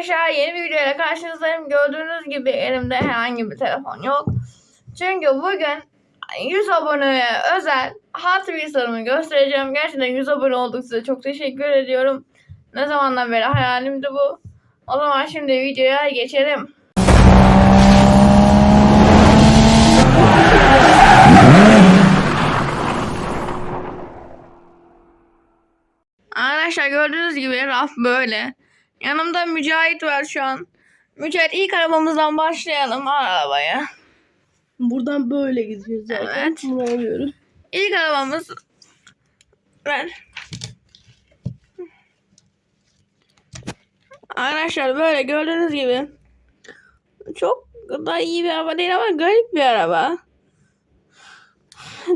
Arkadaşlar yeni bir videoyla karşınızdayım. Gördüğünüz gibi elimde herhangi bir telefon yok. Çünkü bugün 100 aboneye özel Hot Wheels'larımı göstereceğim. Gerçekten 100 abone olduk size. Çok teşekkür ediyorum. Ne zamandan beri hayalimdi bu. O zaman şimdi videoya geçelim. Arkadaşlar gördüğünüz gibi raf böyle. Yanımda Mücahit var şu an. Mücahit ilk arabamızdan başlayalım arabaya. Buradan böyle gidiyoruz zaten. Evet. Bunu alıyoruz. İlk arabamız ver. Arkadaşlar böyle gördüğünüz gibi çok da iyi bir araba değil ama garip bir araba.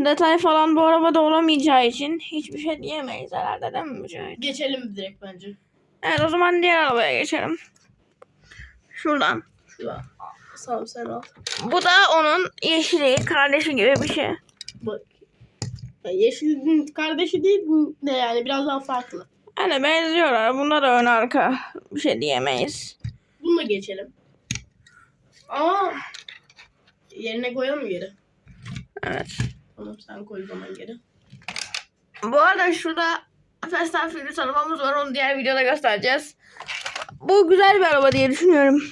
Detay falan bu arabada olamayacağı için hiçbir şey diyemeyiz herhalde değil mi Mücahit? Geçelim direkt bence. Evet o zaman diğer arabaya geçelim. Şuradan. Şurada. Sağ sen al. Bu da onun yeşili, kardeşi gibi bir şey. Bak. Yeşil'in kardeşi değil bu ne yani biraz daha farklı. Hani benziyorlar. Bunda da ön arka. Bir şey diyemeyiz. Bunu da geçelim. Aa. Yerine koyalım mı geri? Evet. Tamam sen koy zaman geri. Bu arada şurada Fast and Furious arabamız var. Onu diğer videoda göstereceğiz. Bu güzel bir araba diye düşünüyorum.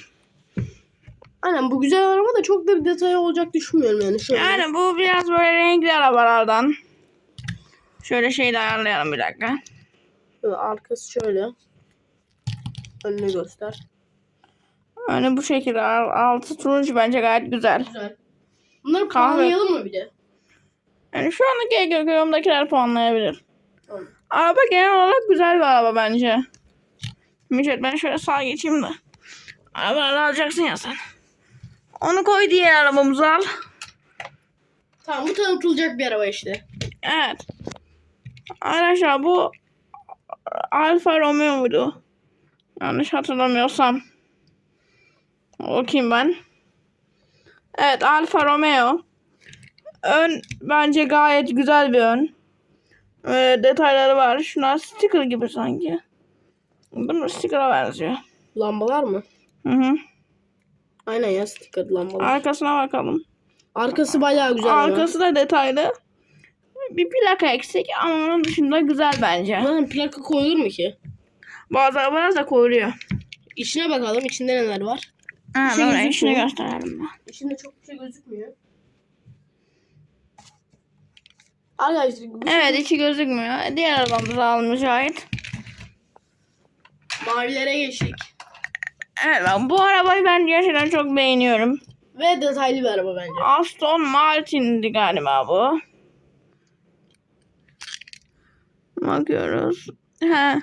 Aynen bu güzel araba da çok da bir detayı olacak düşünmüyorum yani şöyle. Yani bu biraz böyle renkli arabalardan. Şöyle şey de ayarlayalım bir dakika. Böyle arkası şöyle. Önünü göster. Yani bu şekilde al- altı turuncu bence gayet güzel. Güzel. Bunları puanlayalım mı bir de? Yani şu andaki yorumdakiler puanlayabilir. Tamam. Araba genel olarak güzel bir araba bence. Mücet ben şöyle sağa geçeyim de. Arabaları alacaksın ya sen. Onu koy diğer arabamızı al. Tamam bu tanıtılacak bir araba işte. Evet. Arkadaşlar bu Alfa Romeo muydu? Yanlış hatırlamıyorsam. Bakayım ben. Evet Alfa Romeo. Ön bence gayet güzel bir ön. Ee, detayları var. Şunlar sticker gibi sanki. Bunun sticker'a benziyor. Lambalar mı? Hı hı. Aynen ya sticker lambalar. Arkasına bakalım. Arkası bayağı güzel. Arkası da detaylı. Bir plaka eksik ama onun dışında güzel bence. Zaten plaka koyulur mu ki? Bazı arabalar da koyuluyor. İçine bakalım içinde neler var. Ha, gözükmüyor. işini gösterelim. İçinde çok bir şey gözükmüyor. Arkadaşlar Evet içi gözükmüyor. Diğer arabamızı almış ait. mavilere geçtik. Evet ben bu arabayı ben gerçekten çok beğeniyorum. Ve detaylı bir araba bence. Aston Martin'di galiba bu. Bakıyoruz. He.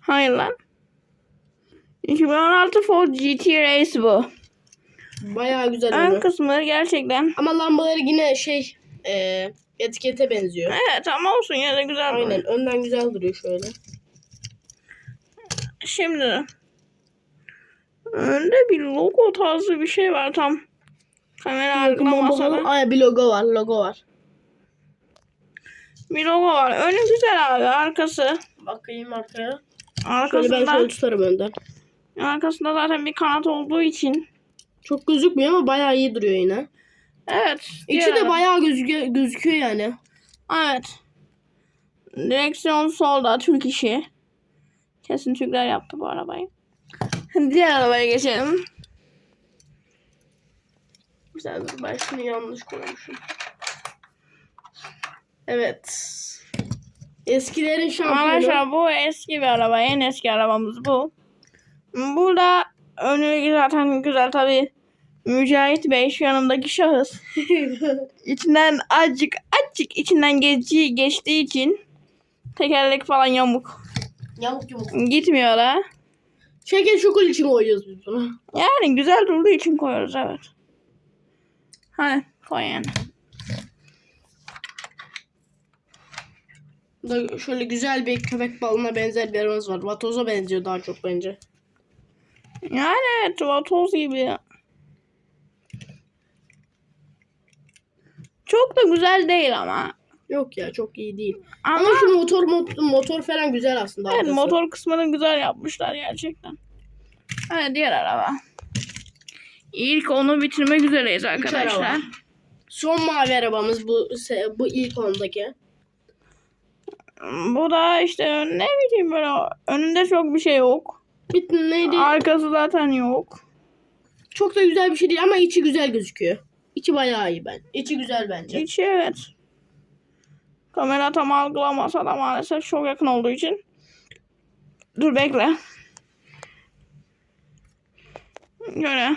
Hayır lan. 2016 Ford GT Race bu. Bayağı güzel Ön araba. kısmı gerçekten. Ama lambaları yine şey e, etikete benziyor. Evet ama olsun yine de güzel. duruyor. Aynen önden güzel duruyor şöyle. Şimdi önde bir logo tarzı bir şey var tam. Kamera algılamasa da. Ay bir logo var logo var. Bir logo var. Önü güzel abi. Arkası. Bakayım arkaya. Şöyle ben Arkasında, şöyle tutarım önden. arkasında zaten bir kanat olduğu için. Çok gözükmüyor ama bayağı iyi duruyor yine. Evet. İçi diğer- de bayağı gözüküyor, gözüküyor yani. Evet. Direksiyon solda Türk işi. Kesin Türkler yaptı bu arabayı. Diğer arabaya geçelim. Güzel dur ben şunu yanlış koymuşum. Evet. Eskilerin şampiyonu. Arkadaşlar bu eski bir araba. En eski arabamız bu. Burada önü zaten güzel tabi. Mücahit Bey şu yanımdaki şahıs. İçinden azıcık azıcık içinden geçtiği, geçtiği için tekerlek falan yamuk. yamuk yamuk. Gitmiyor ha. Şeker şokol için koyuyoruz biz bunu. Yani güzel durduğu için koyuyoruz evet. Hadi koy yani. Da şöyle güzel bir köpek balığına benzer bir aramız var. Vatoza benziyor daha çok bence. Yani evet vatoz gibi. Çok da güzel değil ama. Yok ya çok iyi değil. Ama, Ama şu motor motor, motor falan güzel aslında. evet, arkası. motor kısmını güzel yapmışlar gerçekten. Evet diğer araba. İlk onu bitirmek üzereyiz arkadaşlar. araba. Son mavi arabamız bu se- bu ilk ondaki. Bu da işte ne bileyim böyle önünde çok bir şey yok. Bitti neydi? Arkası zaten yok. Çok da güzel bir şey değil ama içi güzel gözüküyor. İçi bayağı iyi ben. İçi güzel bence. İçi evet. Kamera tam algılamasa da maalesef çok yakın olduğu için. Dur bekle. Göre.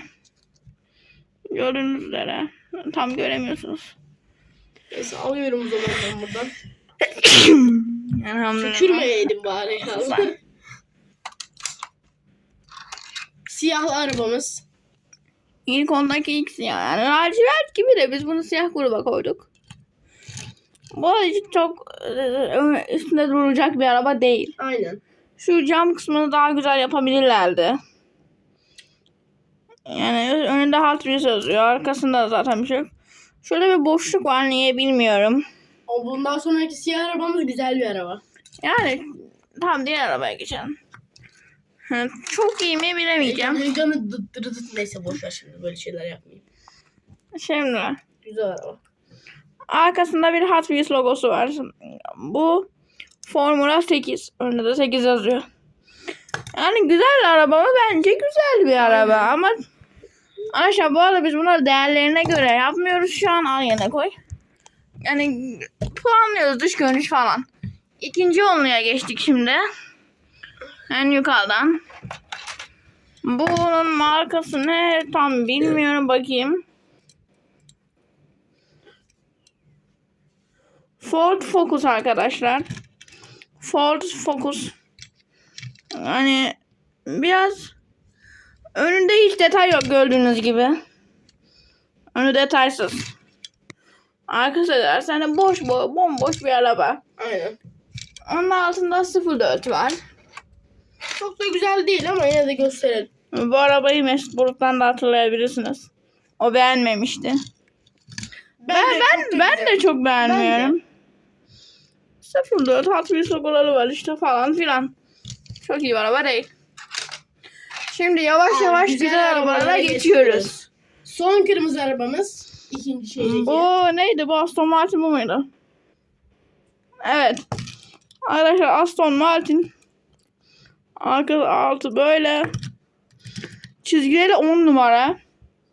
Gördüğünüz üzere. Tam göremiyorsunuz. Neyse alıyorum o zaman ben buradan. Elhamdülillah. Tükürmeyeydim bari. ya. Siyahlı arabamız. İlk ondaki siyah. Yani lacivert gibi de biz bunu siyah gruba koyduk. Bu hiç çok e, üstünde duracak bir araba değil. Aynen. Şu cam kısmını daha güzel yapabilirlerdi. Yani önünde Hot Wheels yazıyor. Arkasında zaten bir şey yok. Şurada bir boşluk var niye bilmiyorum. O bundan sonraki siyah arabamız güzel bir araba. Yani tam diğer arabaya geçelim. Çok iyi mi bilemeyeceğim. Heyecanı dıt dıt dıt neyse boş ver şimdi böyle şeyler yapmayayım. Şimdi Güzel araba. arkasında bir Hot Wheels logosu var. Bu Formula 8. Önünde de 8 yazıyor. Yani güzel araba mı? Bence güzel bir araba ama Arkadaşlar bu arada biz bunları değerlerine göre yapmıyoruz şu an. Al yerine koy. Yani puanlıyoruz dış görünüş falan. İkinci onluya geçtik şimdi. En yukarıdan. Bunun markası ne tam bilmiyorum bakayım. Ford Focus arkadaşlar. Ford Focus. Yani biraz önünde hiç detay yok gördüğünüz gibi. Önü detaysız. Arkası dersen de boş bo bomboş bir araba. Aynen. Onun altında 04 var. Çok da güzel değil ama yine de gösterelim. Bu arabayı Mesut Bulut'tan da hatırlayabilirsiniz. O beğenmemişti. Ben ben ben de çok beğenmiyorum. 04 Hot Wheels logoları var işte falan filan. Çok iyi bir araba değil. Şimdi yavaş Aa, yavaş güzel güzel, arabalara geçiyoruz. geçiyoruz. Son kırmızı arabamız. ikinci şeydeki. Bu neydi bu Aston Martin bu muydu? Evet. Arkadaşlar Aston Martin. Arka altı böyle. Çizgileri 10 numara.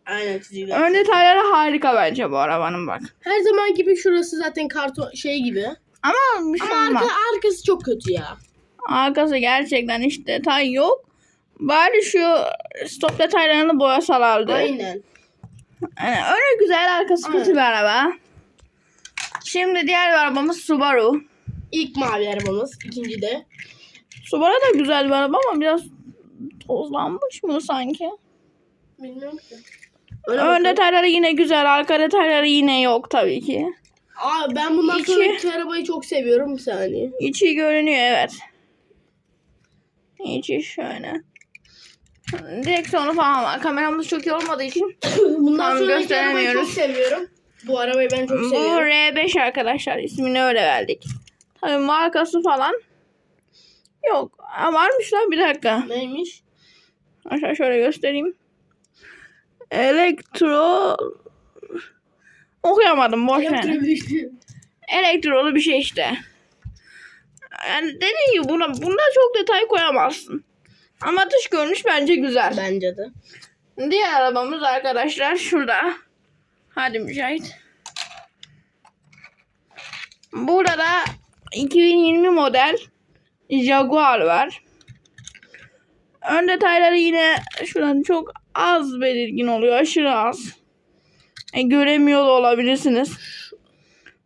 Aynen çizgiler. Ön detayları harika bence bu arabanın bak. Her zaman gibi şurası zaten karton şey gibi. Ama bir şey Ama olmaz. arka, arkası çok kötü ya. Arkası gerçekten hiç detay yok. Bari şu stop detaylarını boyasalardı. Aynen. Yani öyle güzel arkası kötü Aynen. bir araba. Şimdi diğer bir arabamız Subaru. İlk mavi arabamız. ikinci de. Subaru da güzel bir araba ama biraz tozlanmış mı sanki? Bilmiyorum ki. Öyle Ön detayları yine güzel, arka detayları yine yok tabii ki. Aa, ben bundan İki. sonraki arabayı çok seviyorum bir saniye. İçi görünüyor evet. İçi şöyle. Direksiyonu falan var. Kameramız çok iyi olmadığı için bundan sonraki arabayı çok gösteremiyoruz. seviyorum. Bu arabayı ben çok Bu seviyorum. R5 arkadaşlar. ismini öyle verdik. Tabii markası falan yok. Aa, varmış lan bir dakika. Neymiş? Aşağı şöyle göstereyim. Elektro okuyamadım boş ver. Elektrolu bir şey işte. Yani dediğim gibi buna bunda çok detay koyamazsın. Ama dış görünüş bence güzel. Bence de. Diğer arabamız arkadaşlar şurada. Hadi Mücahit. Burada da 2020 model Jaguar var. Ön detayları yine şuradan çok az belirgin oluyor. Aşırı az. E, göremiyor da olabilirsiniz.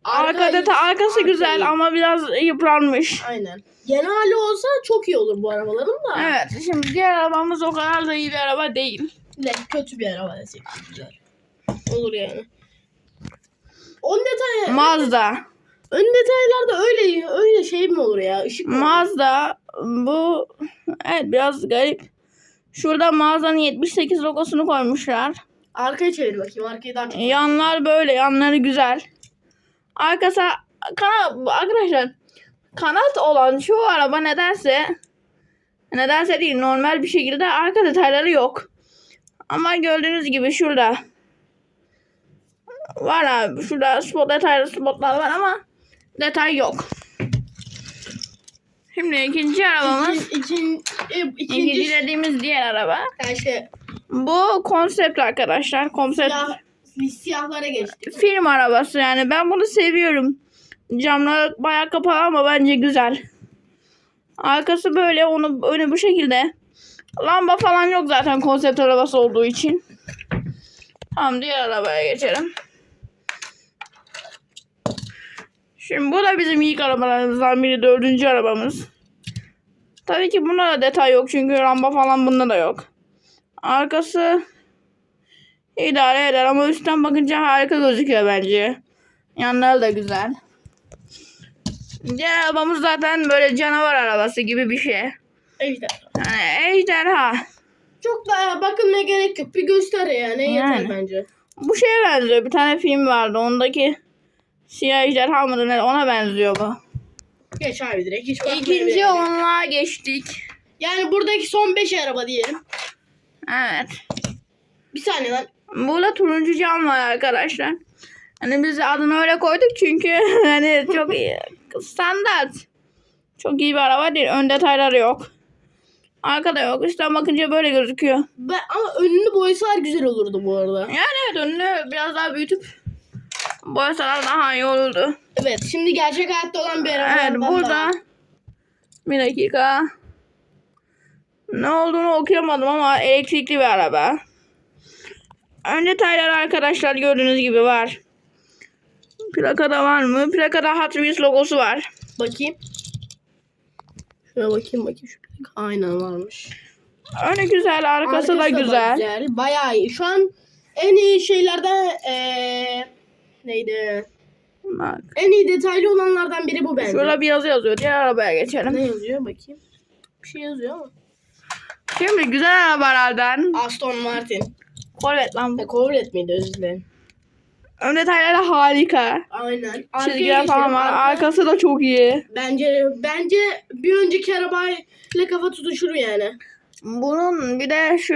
Arka detay, arkası arka güzel iyi. ama biraz yıpranmış. Aynen. Yeni hali olsa çok iyi olur bu arabaların da. Evet şimdi diğer arabamız o kadar da iyi bir araba değil. Ne kötü bir araba desek de güzel. Olur yani. Ön detay, Mazda. ön detaylarda öyle öyle olur? Mazda bu evet biraz garip. Şurada Mazda'nın 78 logosunu koymuşlar. Arkaya çevir bakayım. Arkayı daha çok. Yanlar böyle, yanları güzel. Arkası kanat arkadaşlar kanat olan şu araba nedense Nedense değil normal bir şekilde arka detayları yok. Ama gördüğünüz gibi şurada. Var abi şurada spot detaylı spotlar var ama detay yok. Şimdi ikinci arabamız. İkin, ikin, e, İkinci ikinci dediğimiz diğer araba. işte Bu konsept arkadaşlar. Konsept siyah, siyahlara geçtik. film arabası yani. Ben bunu seviyorum. Camlar bayağı kapalı ama bence güzel. Arkası böyle onu önü bu şekilde. Lamba falan yok zaten konsept arabası olduğu için. Tamam diğer arabaya geçelim. Şimdi bu da bizim ilk arabalarımızdan biri. Dördüncü arabamız. Tabii ki bunda da detay yok çünkü lamba falan bunda da yok. Arkası idare eder ama üstten bakınca harika gözüküyor bence. Yanları da güzel. Diğer arabamız zaten böyle canavar arabası gibi bir şey. Evet. Yani ejderha. Çok da bakılmaya gerek yok. Bir göster yani. Yeter bence. Bu şeye benziyor. Bir tane film vardı. Ondaki siyah ejderha mıdır ne? Ona benziyor bu. Geç abi direkt. Hiç bakmaya İkinci bile- onluğa geçtik. Yani buradaki son 5 araba diyelim. Evet. Bir saniye lan. Burada turuncu cam var arkadaşlar. Hani biz adını öyle koyduk çünkü hani çok iyi. Standart. Çok iyi bir araba değil. Ön detayları yok. Arkada yok. Üstten bakınca böyle gözüküyor. Ben, ama önünü boyasalar güzel olurdu bu arada. Yani evet önünü biraz daha büyütüp boyasalar daha iyi olurdu. Evet şimdi gerçek hayatta olan bir araba. Evet burada bir dakika. Ne olduğunu okuyamadım ama elektrikli bir araba. Ön detaylar arkadaşlar gördüğünüz gibi var. Plakada var mı? Plakada Hot Wheels logosu var. Bakayım. Şuna bakayım bakayım. Şu Aynen varmış. Önü güzel, arkası, da güzel. Bayağı iyi. Şu an en iyi şeylerden eee neydi? Bak. En iyi detaylı olanlardan biri bu bence. Şurada bir yazı yazıyor. Diğer arabaya Ne geçelim. yazıyor bakayım. Bir şey yazıyor ama. Şimdi güzel arabalardan. Aston Martin. Corvette lan. Ha, Corvette miydi özür dilerim. Ön detayları harika. Aynen. Çizgiler falan var. Arka- Arkası da çok iyi. Bence bence bir önceki arabayla kafa tutuşur yani. Bunun bir de şu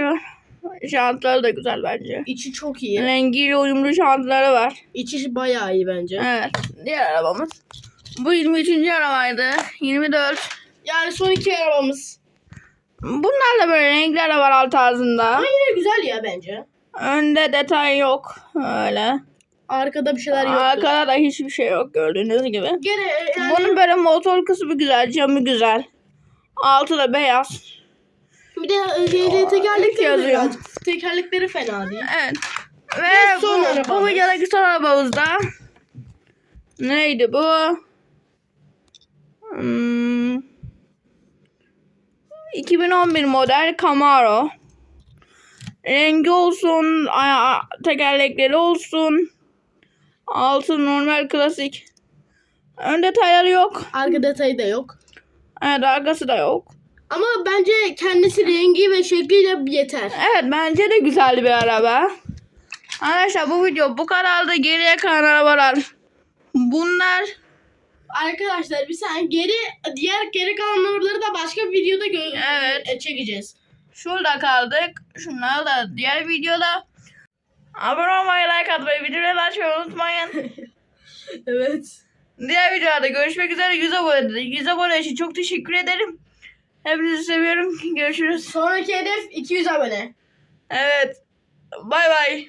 jantları da güzel bence. İçi çok iyi. Rengiyle uyumlu jantları var. İçi bayağı iyi bence. Evet. Diğer arabamız. Bu 23. arabaydı. 24. Yani son iki arabamız. Bunlar da böyle renkli arabalar tarzında. Ama yine güzel ya bence. Önde detay yok. Öyle. Arkada bir şeyler yok. Arkada da hiçbir şey yok gördüğünüz gibi. Gene e, yani Bunun böyle motor kısmı güzel, camı güzel. Altı da beyaz. Bir de e, şeyde tekerlekleri de yazıyor. Tekerlekleri fena değil. Evet. Ve son bu, bu arabamız. videodaki son arabamız da neydi bu? Hmm, 2011 model Camaro. Rengi olsun, tekerlekleri olsun. Altı normal klasik. Ön detayları yok. Arka detayı da yok. Evet arkası da yok. Ama bence kendisi rengi ve şekliyle yeter. Evet bence de güzel bir araba. Arkadaşlar bu video bu kadardı. Geriye kalan arabalar bunlar. Arkadaşlar bir saniye geri diğer geri kalan arabaları da başka bir videoda Evet. e, çekeceğiz. Şurada kaldık. Şunları da diğer videoda. Abone olmayı, like atmayı, videoları açmayı unutmayın. Evet. diğer videoda görüşmek üzere. 100 abone, 100 abone için çok teşekkür ederim. Hepinizi seviyorum. Görüşürüz. Sonraki hedef 200 abone. Evet. Bay bay.